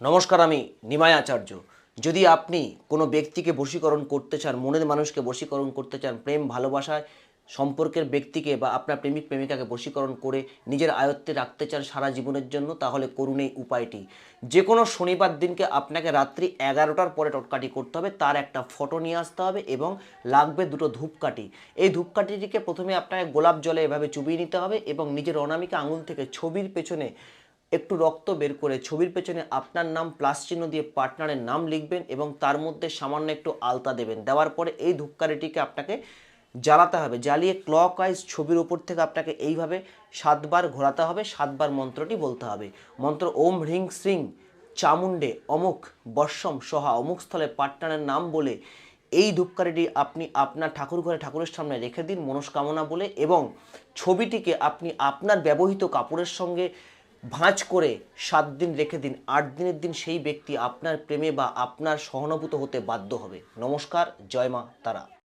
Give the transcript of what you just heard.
নমস্কার, আমি নিমায় আচার্য। যদি আপনি কোনো ব্যক্তিকে বশীকরণ করতে চান, মনের মানুষকে বশীকরণ করতে চান, প্রেম, ভালোবাসায় সম্পর্কের ব্যক্তিকে বা আপনার প্রেমিক, প্রেমিকাকে বশীকরণ করে নিজের আয়ত্তে রাখতে চান সারা জীবনের জন্য, তাহলে করুন এই উপায়টি। যে কোনো শনিবার দিনকে আপনাকে রাত্রি এগারোটার পরে টটকাটি করতে হবে, তার একটা ফটো নিয়ে আসতে হবে এবং লাগবে দুটো ধূপকাঠি। এই ধূপকাঠিটিকে প্রথমে আপনাকে গোলাপ জলে এভাবে চুবিয়ে নিতে হবে এবং নিজের অনামিকা আঙুল থেকে ছবির পেছনে একটু রক্ত বের করে ছবির পেছনে আপনার নাম, প্লাস চিহ্ন দিয়ে পার্টনারের নাম লিখবেন এবং তার মধ্যে সামান্য একটু আলতা দেবেন। দেওয়ার পরে এই ধূপকারিটিকে আপনাকে জ্বালাতে হবে। জ্বালিয়ে ক্লক ওয়াইজ ছবির উপর থেকে আপনাকে এইভাবে সাতবার ঘোরাতে হবে, সাতবার মন্ত্রটি বলতে হবে। মন্ত্র ওম হ্রিং শ্রিং চামুণ্ডে অমুক বর্ষম সহা অমুক স্থলে পার্টনারের নাম বলে এই ধূপকাঠিটি আপনি আপনার ঠাকুর ঘরে, ঠাকুরের সামনে রেখে দিন মনস্কামনা বলে এবং ছবিটিকে আপনি আপনার ব্যবহৃত কাপড়ের সঙ্গে ভাঁজ করে সাত দিন রেখে দিন, আট দিনের দিন সেই ব্যক্তি আপনার প্রেমে বা আপনার সহানুভূত হতে বাধ্য হবে। নমস্কার, জয় মা তারা।